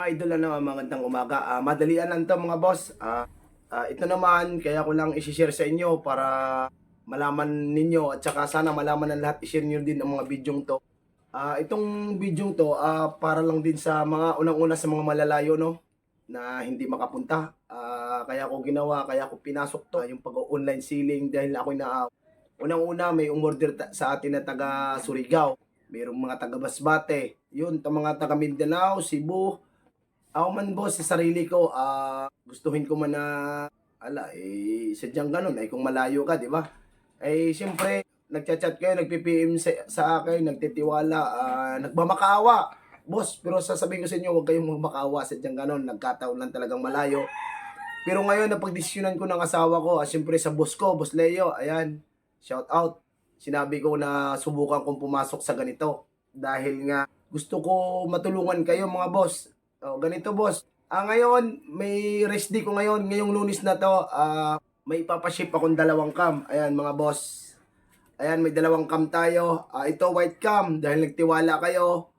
Idol naman magandang umaga. Ah, madalian lang to mga boss. Ah, ah, ito naman, kaya ko lang isi-share sa inyo para malaman ninyo at saka sana malaman ng lahat i-share nyo din ang mga bidyong to. Ah, itong bidyong to ah, para lang din sa mga unang-una sa mga malalayo no na hindi makapunta. Ah, kaya ko ginawa, kaya ko pinasok to yung pag-online selling dahil ako na unang-una may umorder sa atin na taga Surigao. Mayroong mga taga Basbate. Yun, mga taga Mindanao, Cebu, ako man boss, sa sarili ko, ah gustuhin ko man na, ala, eh, sadyang ganun, ay kung malayo ka, di ba? Eh, siyempre, nagchat-chat kayo, nagpi-PM sa, sa akin, nagtitiwala, ah nagmamakaawa. Boss, pero sasabihin ko sa inyo, huwag kayong magmakaawa, sadyang ganun, nagkataon lang talagang malayo. Pero ngayon, napagdesisyonan ko ng asawa ko, ah, siyempre sa boss ko, boss Leo, ayan, shout out. Sinabi ko na subukan kong pumasok sa ganito. Dahil nga, gusto ko matulungan kayo mga boss. Oh, ganito boss. Ah, ngayon, may rest day ko ngayon. Ngayong lunis na to, ah, may ipapaship akong dalawang cam. Ayan mga boss. Ayan, may dalawang cam tayo. Ah, ito white cam dahil nagtiwala kayo.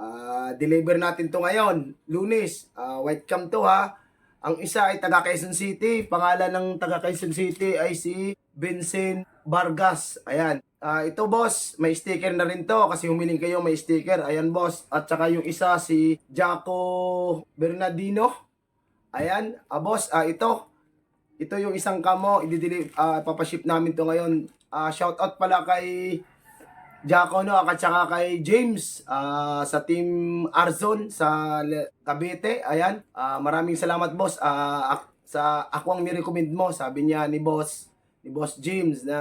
Ah, deliver natin to ngayon, lunis. Ah, white cam to ha. Ang isa ay taga Quezon City. Pangalan ng taga Quezon City ay si Vincent Vargas. Ayan. Ah, ito boss, may sticker na rin to kasi humiling kayo may sticker. Ayan boss. At saka yung isa si Jaco Bernardino. Ayan, ah, boss, ah, ito. Ito yung isang kamo, ididili ah, papaship namin to ngayon. Ah, shout out pala kay Jaco no at saka kay James ah, sa team Arzon sa Cavite. Ayan. Ah, maraming salamat boss. Ak- sa ako ang nirecommend mo, sabi niya ni boss ni Boss James na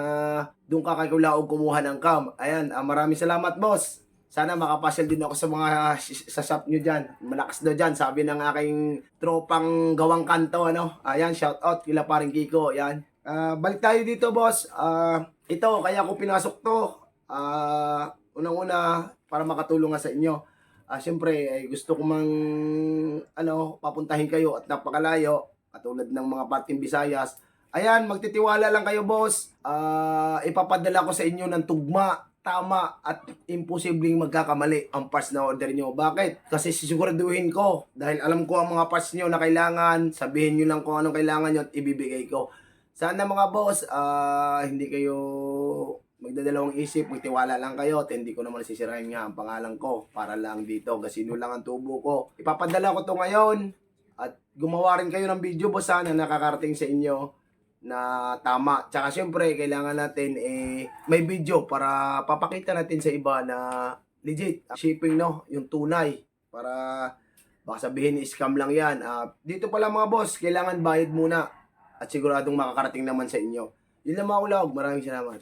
doon ka kay Kulaog kumuha ng cam. Ayan, ah, maraming salamat boss. Sana makapasyal din ako sa mga sa shop nyo dyan. Malakas daw dyan, sabi ng aking tropang gawang kanto. Ano? Ayan, shout out kila paring Kiko. Ayan. Ah, balik tayo dito boss. Ah, ito, kaya ko pinasok to. Ah, unang-una, para makatulong nga sa inyo. Ah, Siyempre, ay gusto ko mang ano, papuntahin kayo at napakalayo. Katulad ng mga parting Visayas. Ayan, magtitiwala lang kayo, boss. Ah, ipapadala ko sa inyo ng tugma, tama, at imposibleng magkakamali ang parts na order nyo. Bakit? Kasi sisiguraduhin ko. Dahil alam ko ang mga parts nyo na kailangan. Sabihin nyo lang kung anong kailangan nyo at ibibigay ko. Sana mga boss, ah, hindi kayo magdadalawang isip, magtiwala lang kayo at hindi ko naman sisirahin nga ang pangalan ko para lang dito. Gasino lang ang tubo ko. Ipapadala ko to ngayon at gumawa rin kayo ng video boss sana nakakarating sa inyo na tama. Tsaka syempre, kailangan natin eh, may video para papakita natin sa iba na legit. Shipping, no? Yung tunay. Para baka sabihin scam lang yan. Ah, dito pala mga boss, kailangan bayad muna. At siguradong makakarating naman sa inyo. Yun lang mga ulawag. Maraming salamat.